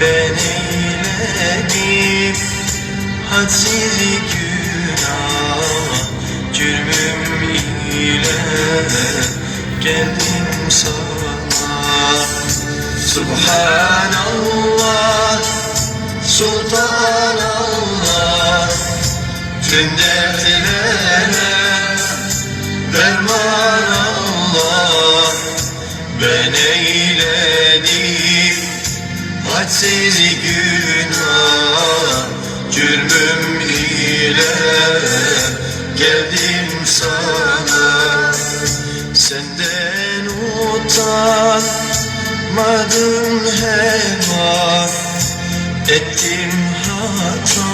ben eyledim Hadsizi günah cürmüm ile geldim sana. Subhanallah Sultanallah. Tüm dertlere derman Allah Ben eyledim hadsiz günah Cürmüm ile geldim sana. Senden utanmadım heva Ettim hata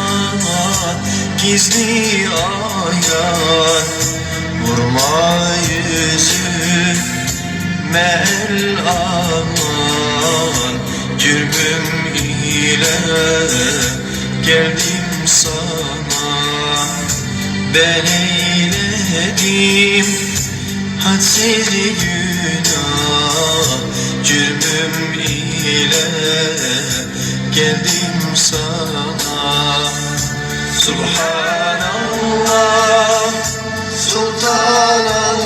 gizli ayar Vurma yüzüme el aman Cürmüm ile geldim sana. Ben eyledim hadsiz günah. Cürmüm ile geldim sana. Subhanallah Sultanallah.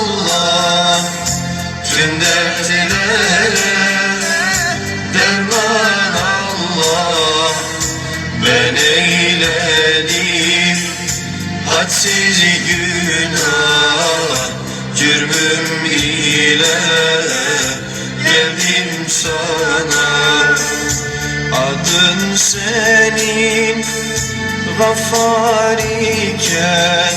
Tüm dertlere eyledim. Hadsiz günah Cürmüm ile geldim sana. Adın senin Gaffar iken